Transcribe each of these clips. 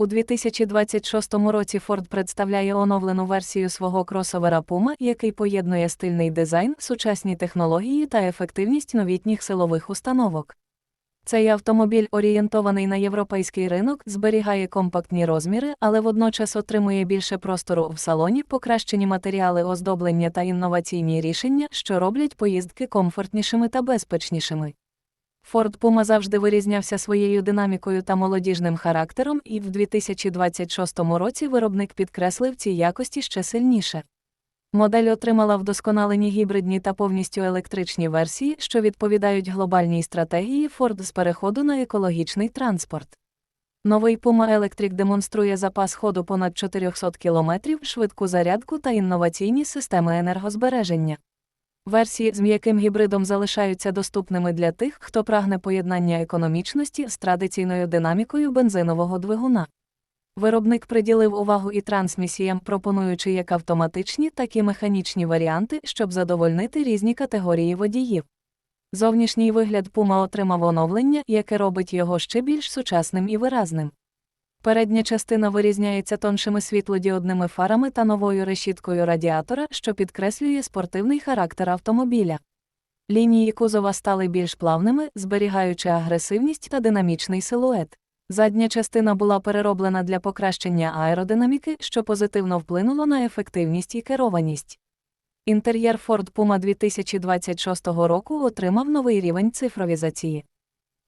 У 2026 році Ford представляє оновлену версію свого кросовера Puma, який поєднує стильний дизайн, сучасні технології та ефективність новітніх силових установок. Цей автомобіль, орієнтований на європейський ринок, зберігає компактні розміри, але водночас отримує більше простору в салоні, покращені матеріали оздоблення та інноваційні рішення, що роблять поїздки комфортнішими та безпечнішими. Ford Puma завжди вирізнявся своєю динамікою та молодіжним характером, і в 2026 році виробник підкреслив ці якості ще сильніше. Модель отримала вдосконалені гібридні та повністю електричні версії, що відповідають глобальній стратегії Ford з переходу на екологічний транспорт. Новий Puma Electric демонструє запас ходу понад 400 км, швидку зарядку та інноваційні системи енергозбереження. Версії з м'яким гібридом залишаються доступними для тих, хто прагне поєднання економічності з традиційною динамікою бензинового двигуна. Виробник приділив увагу і трансмісіям, пропонуючи як автоматичні, так і механічні варіанти, щоб задовольнити різні категорії водіїв. Зовнішній вигляд Puma отримав оновлення, яке робить його ще більш сучасним і виразним. Передня частина вирізняється тоншими світлодіодними фарами та новою решіткою радіатора, що підкреслює спортивний характер автомобіля. Лінії кузова стали більш плавними, зберігаючи агресивність та динамічний силует. Задня частина була перероблена для покращення аеродинаміки, що позитивно вплинуло на ефективність і керованість. Інтер'єр Ford Puma 2026 року отримав новий рівень цифровізації.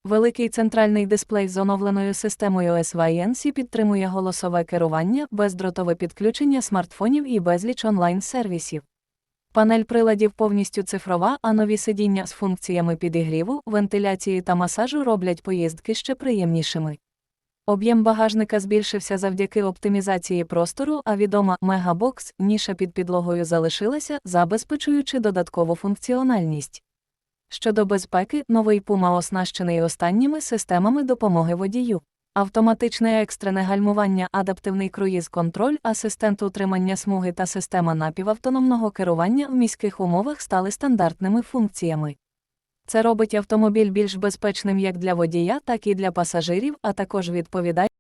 Великий центральний дисплей з оновленою системою SYNC підтримує голосове керування, бездротове підключення смартфонів і безліч онлайн-сервісів. Панель приладів повністю цифрова, а нові сидіння з функціями підігріву, вентиляції та масажу роблять поїздки ще приємнішими. Об'єм багажника збільшився завдяки оптимізації простору, а відома Мегабокс ніша під підлогою залишилася, забезпечуючи додаткову функціональність. Щодо безпеки, новий Puma оснащений останніми системами допомоги водію. Автоматичне екстрене гальмування, адаптивний круїз-контроль, асистент утримання смуги та система напівавтономного керування в міських умовах стали стандартними функціями. Це робить автомобіль більш безпечним як для водія, так і для пасажирів, а також відповідає